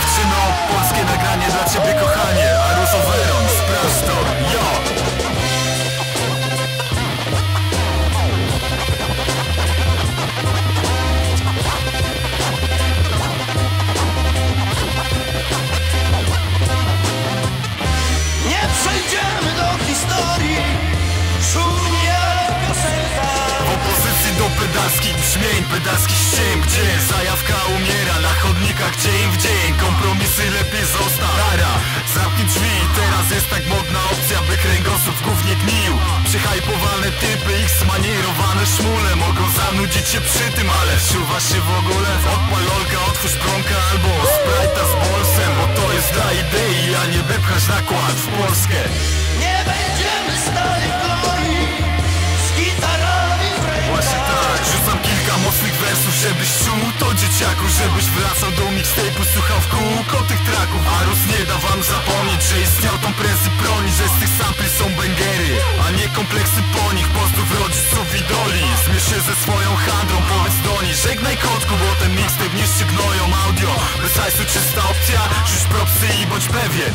dziewczyno Polskie nagranie dla ciebie kochanie. Arus Overon, sprawdź to, yo! Nie przejdziemy do historii. Szumnie piosenka. W opozycji do pedaskich brzmień Pedaski ściem, gdzie zajawka Kompromisy lepiej zostaw. Dara, zamknij drzwi, teraz jest tak modna opcja By kręgosłup w gównie gnił. Przyhajpowane typy, ich zmanierowane szmule Mogą zanudzić się przy tym, ale wczuwasz się w ogóle. Odpal lolka, otwórz prąka albo sprajta z bolsem Bo to jest dla idei, a nie by pchać nakład w Polskę. Nie będziemy stali wersów, żebyś czuł to dzieciaku Żebyś wracał do mixtape'u, słuchał w kółko tych traków. Arus nie da wam zapomnieć, że istniał tą prędzy broni Że z tych sampli są bęgery, a nie kompleksy po nich Pozdrów rodziców idoli, zmierz się ze swoją handrą Powiedz do nich, żegnaj kotku, bo ten mixtape niszczy gnoją audio Bez hajsu czysta opcja, rzuć propsy i bądź pewien